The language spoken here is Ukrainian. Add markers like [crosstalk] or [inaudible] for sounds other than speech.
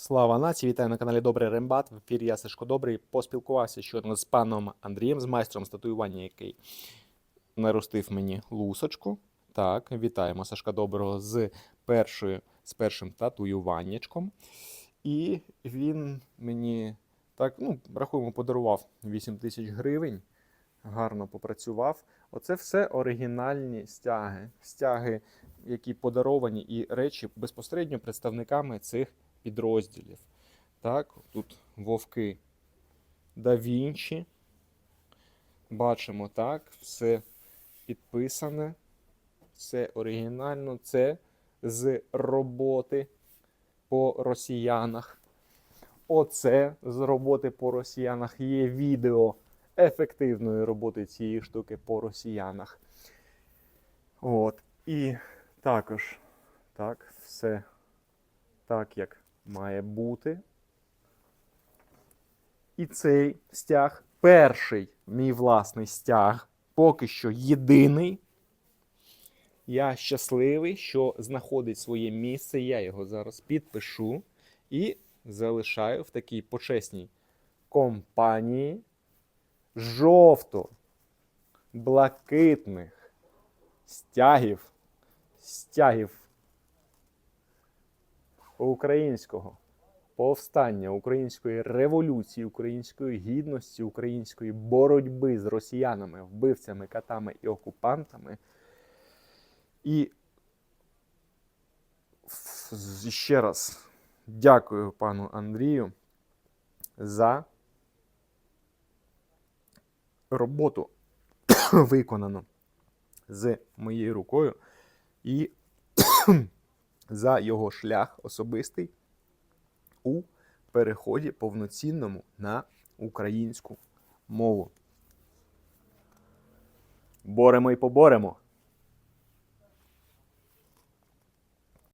Слава нації! Вітаю на каналі Добрий Рембат. В ефірі я Сашко Добрий. Поспілкувався щойно з паном Андрієм, з майстром з татуювання, який наростив мені лусочку. Так, вітаємо Сашка Доброго з першою, з першим татуюваннячком. І він мені так, ну, рахуємо, подарував 8 тисяч гривень. Гарно попрацював. Оце все оригінальні стяги. Стяги, які подаровані, і речі безпосередньо представниками цих підрозділів. Так, тут вовки да Вінчі. Бачимо так, все підписане, все оригінально, це з роботи по росіянах. Оце з роботи по росіянах є відео ефективної роботи цієї штуки по росіянах. От. І також так, все так, як має бути. І цей стяг, перший мій власний стяг, поки що єдиний. Я щасливий, що знаходить своє місце. Я його зараз підпишу і залишаю в такій почесній компанії жовто-блакитних стягів, стягів українського повстання, української революції, української гідності, української боротьби з росіянами, вбивцями, катами і окупантами. І ще раз дякую пану Андрію за роботу [coughs] виконану з моєю рукою і за його шлях особистий у переході повноцінному на українську мову. Боремо і поборемо!